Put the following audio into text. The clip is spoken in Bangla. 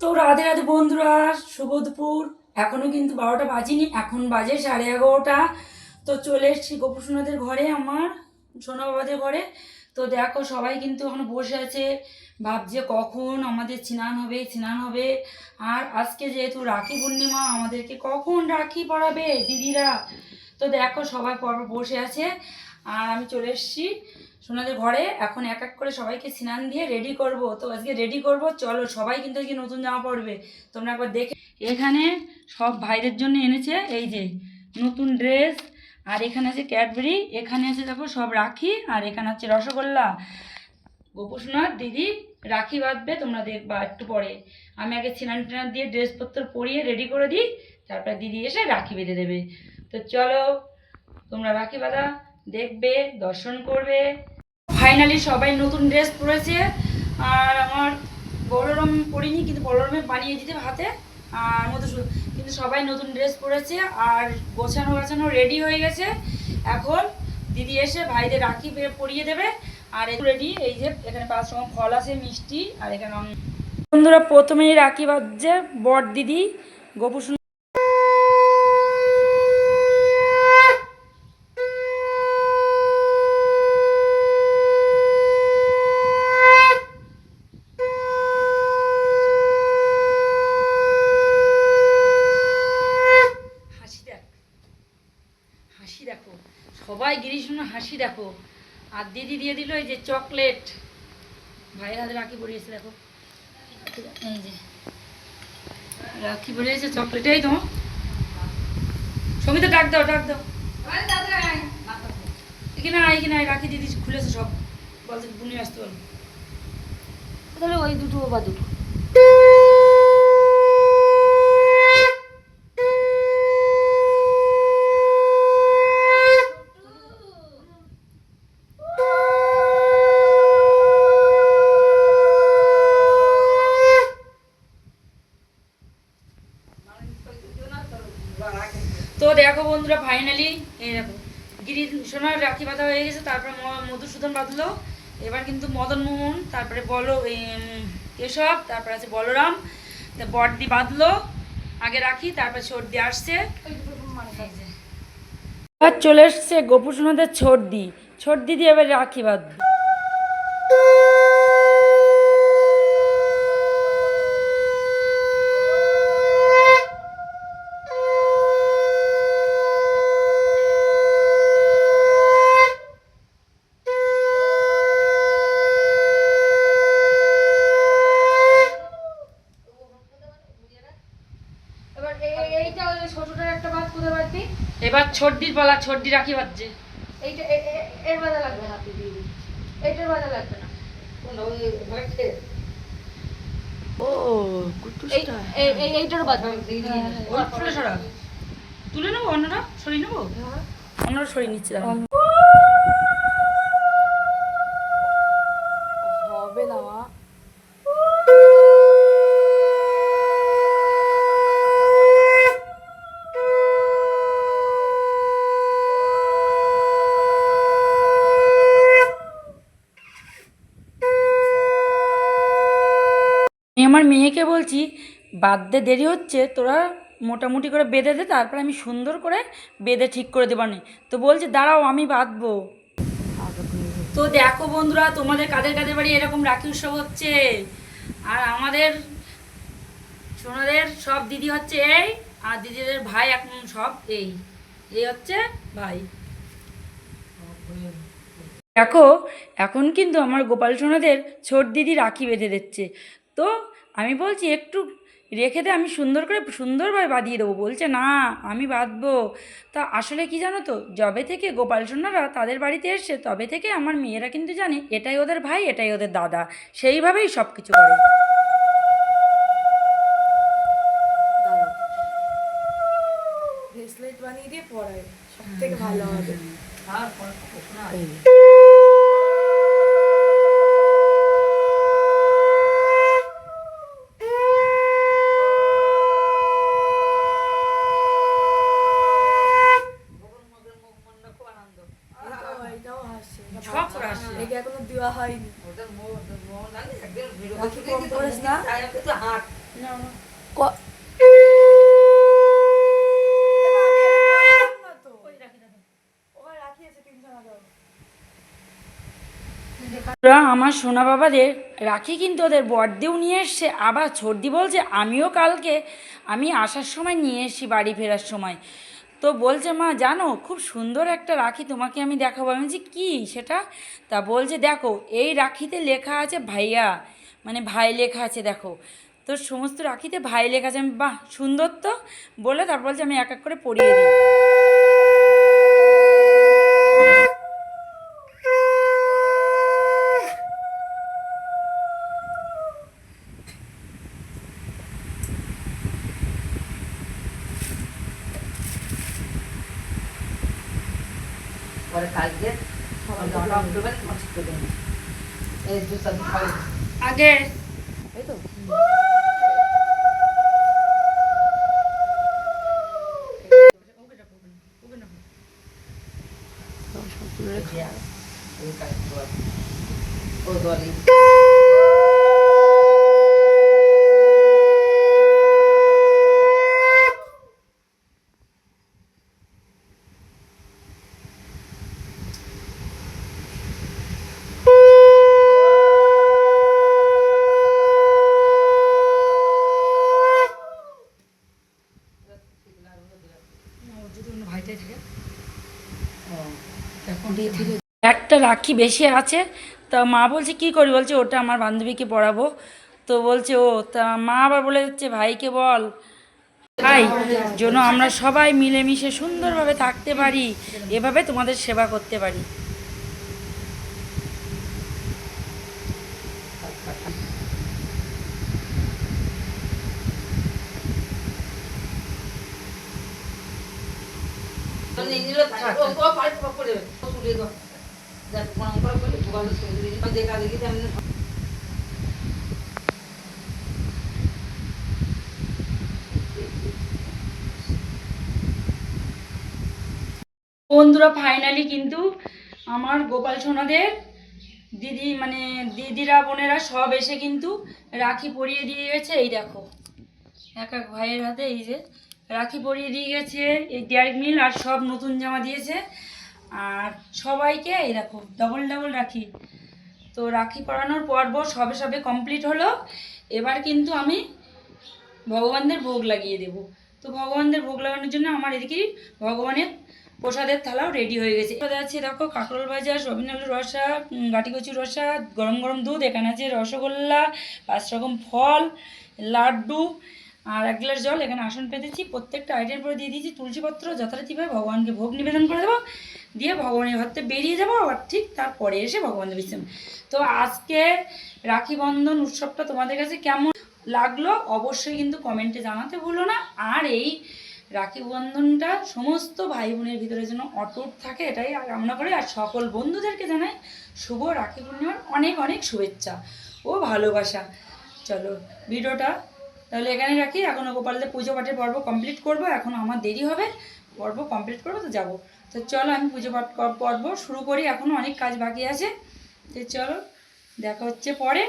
তো রাধে রাধে বন্ধুরা দুপুর এখনও কিন্তু বারোটা বাজিনি, এখন বাজে সাড়ে এগারোটা। তো চলে এসেছি গোপুসোনাদের ঘরে আমার, সোনা বাবাদের ঘরে। তো দেখো, সবাই কিন্তু এখন বসে আছে। ভাবছে কখন আমাদের স্নান হবে স্নান হবে। আর আজকে যেহেতু রাখি পূর্ণিমা, আমাদেরকে কখন রাখি পড়াবে দিদিরা? তো দেখো, সবাই পর বসে আছে। আর আমি চলে এসেছি সোনাদের ঘরে। এখন এক এক করে সবাইকে স্নান দিয়ে রেডি করব। তো আজকে রেডি করব। চলো, সবাই কিন্তু আজকে নতুন জামা পরবে। তোমরা একবার দেখে এখানে সব ভাইদের জন্য এনেছে এই যে নতুন ড্রেস আর এখানে আছে ক্যাডবেরি এখানে আছে দেখো সব রাখি, আর এখানে হচ্ছে রসগোল্লা। গোপুসোনার দিদি, রাখি বাঁধবে, তোমরা দেখবা একটু পরে। আমি আগে স্নান টান দিয়ে ড্রেসপত্র পরিয়ে রেডি করে দিই, তারপর দিদি এসে রাখি বেঁধে দেবে। তো চলো, তোমরা রাখি বাঁধা। দেখবে, দর্শন করবে। ফাইনালি সবাই নতুন ড্রেস পরেছে। আর আমার বড়রম পরিনি, কিন্তু বড়রমে বানিয়ে দিতে হাতে। আর মতো কিন্তু সবাই নতুন ড্রেস পরেছে, আর গোছানো গাছানো রেডি হয়ে গেছে। এখন দিদি এসে ভাইদের রাখি পরিয়ে দেবে। আর রেডি এই যে এখানে পাঁচ রকম ফল আছে, মিষ্টি, আর এখানে বন্ধুরা প্রথমেই রাখি বাজছে বট দিদি গোপু হাসি দেখ হাসি দেখো সবাই গিরিশোনা হাসি দেখো। আর দিদি দিয়ে দিল এই যে চকলেট। ভাইয়ের হাতে রাখি পরিয়েছে দেখো। এই যে, রাখি পরিয়েছে চকলেট। এই তো। সঙ্গীতে ডাক দাও ডাক দাও। আয় আয়, রাখি দিদি খুলেছে সব। বলছে বুনি আসতে পারব তাহলে ওই দুটো বা দুটো। দেখো বন্ধুরা ফাইনালি এই দেখো, গিরি সোনার রাখি বাঁধা হয়ে গেছে, তারপরে মধুসূদন বাঁধলো। এবার কিন্তু মদন মোহন, তারপরে বলো কেশব, তারপরে আছে বলরাম, তা বড়দি বাঁধলো, আগে রাখি, তারপরে সর্দি আসছে। এবার চলে এসছে গোপু সোনাদের ছর্দি ছর্দি দিয়ে এবার রাখি বাঁধবে এবার এই- এইটা ওই যে ছোটটার একটা বাদ কোথায় বাড়তি? এবার ছর্দির পালা ছর্দি রাখি বাঁধছে এইটা এর বাধা লাগবে না। এইটার বাজা লাগবে না। ও এই- এই- এই- এইটার বাধা ওর ফুলে সরা তুলে নেব অন্যরা সরিয়ে নেব? অন্যরা সরিয়ে নিচ্ছে আমার মেয়েকে বলছি বাদতে দেরি হচ্ছে, তোরা মোটামুটি করে বেঁধে দে, তারপর আমি সুন্দর করে বেঁধে ঠিক করে দেবানি তো বলছে, দাঁড়াও, আমি বাঁধবো। তো দেখো বন্ধুরা, তোমাদের কাদের কাদের বাড়ি এরকম রাখি উৎসব হচ্ছে? আর আমাদের সোনাদের সব দিদি হচ্ছে এই, আর দিদিদের ভাই এখন সব এই। এই হচ্ছে ভাই। দেখো, এখন কিন্তু আমার গোপাল সোনাদের ছোট দিদি রাখি বেঁধে দিচ্ছে। তো আমি বলছি একটু রেখে দে আমি সুন্দর করে সুন্দরভাবে বাঁধিয়ে দেবো। বলছে না আমি বাঁধবো। তা আসলে কি জানো তো যবে থেকে গোপাল সোনারা তাদের বাড়িতে এসছে তবে থেকে আমার মেয়েরা কিন্তু জানে এটাই ওদের ভাই এটাই ওদের দাদা। সেইভাবেই সব কিছু করে ব্রেসলেট বানিয়ে দিয়ে পরাই সব থেকে ভালো হবে এটাও হাসছে সব করে আসছে একে এখনও দেওয়া হয়নি। কম করিস না? আমার সোনা বাবাদের রাখি কিন্তু ওদের বর্দেও নিয়ে এসছে। আবার ছর্দি বলছে আমিও কালকে আমি আসার সময় নিয়ে এসছি বাড়ি ফেরার সময়। তো বলছে, মা, জানো, খুব সুন্দর একটা রাখি তোমাকে আমি দেখাবো। আমি বলছি, কী? সেটা? তা বলছে, দেখো, এই রাখিতে লেখা আছে ভাইয়া। মানে ভাই লেখা আছে, দেখো। তো সমস্ত রাখিতে ভাই লেখা আছে। আমি বাহ, সুন্দর তো। বলে তারপর বলছে, আমি এক এক করে পড়িয়ে দিই। পরে কালকে করবেন তোমার ঠিক করে দেবেন এই জুতা আগে। এই তো। ভাইটাই থাকে। এখন একটা রাখি বেশি আছে। তা মা বলছে কি করি? বলছে ওটা আমার বান্ধবীকে পড়াবো। তো বলছে ও তা মা আবার বলে দিচ্ছে ভাইকে বল। ভাই যেন আমরা সবাই মিলেমিশে সুন্দরভাবে থাকতে পারি। এভাবে তোমাদের সেবা করতে পারি তো নিয়ে নিল ও ও পাই পড়ে ও তুলে দাও যা কোন করে করে ভগবান সুন্দরী দেখা দেখি আমি বন্ধুরা ফাইনালি কিন্তু আমার গোপাল সোনাদের দিদি মানে দিদিরা বোনেরা সব এসে কিন্তু রাখি পরিয়ে দিয়ে গেছে এই দেখো এক এক ভাইয়ের হাতে এই যে রাখি পরিয়ে দিয়ে গেছে, এই ডেয়ারি মিল আর সব নতুন জামা দিয়েছে। আর সবাইকে এই দেখো ডবল ডবল রাখি। তো রাখি পরানোর পর্ব সবে সবে কমপ্লিট হলো। এবার কিন্তু আমি ভগবানদের ভোগ লাগিয়ে দেব। তো ভগবানদের ভোগ লাগানোর জন্য আমার এদিকে ভগবানের প্রসাদের থালাও রেডি হয়ে গেছে। এখানে আছে দেখো, কাঁকরোল ভাজা সবিন আলু রসা কচুর রসা, গরম গরম দুধ, এখানে আছে রসগোল্লা, পাঁচ রকম ফল, লাড্ডু আর এক গ্লাস জল, এখানে আসন পেতেছি। প্রত্যেকটা আইটেম করে দিয়ে দিয়েছি। তুলসীপত্র যথারীতিভাবে ভগবানকে ভোগ নিবেদন করে দেবো। দিয়ে ভগবানের হাতে বেরিয়ে যাব আবার ঠিক তারপরে এসে ভগবানের বিশ্রাম। তো আজকে রাখি বন্ধন উৎসবটা তোমাদের কাছে কেমন লাগল অবশ্যই কিন্তু কমেন্টে জানাতে ভুলো না। আর এই রাখি বন্ধনটা সমস্ত ভাই বোনের ভিতরে যেন অটুট থাকে, এটাই কামনা করে। আর সকল বন্ধুদেরকে জানাই শুভ রাখি পূর্ণিমার অনেক অনেক শুভেচ্ছা ও ভালোবাসা। চলো, ভিডিওটা তাহলে এখানে রাখি। এখনও গোপালদের পুজো পাঠের পর্ব কমপ্লিট করব। এখন আমার দেরি হবে। পর্ব কমপ্লিট করব তো যাব। তো চলো আমি পুজো পাঠ পর্ব শুরু করি। এখনও অনেক কাজ বাকি আছে। তো চলো দেখা হচ্ছে পরে।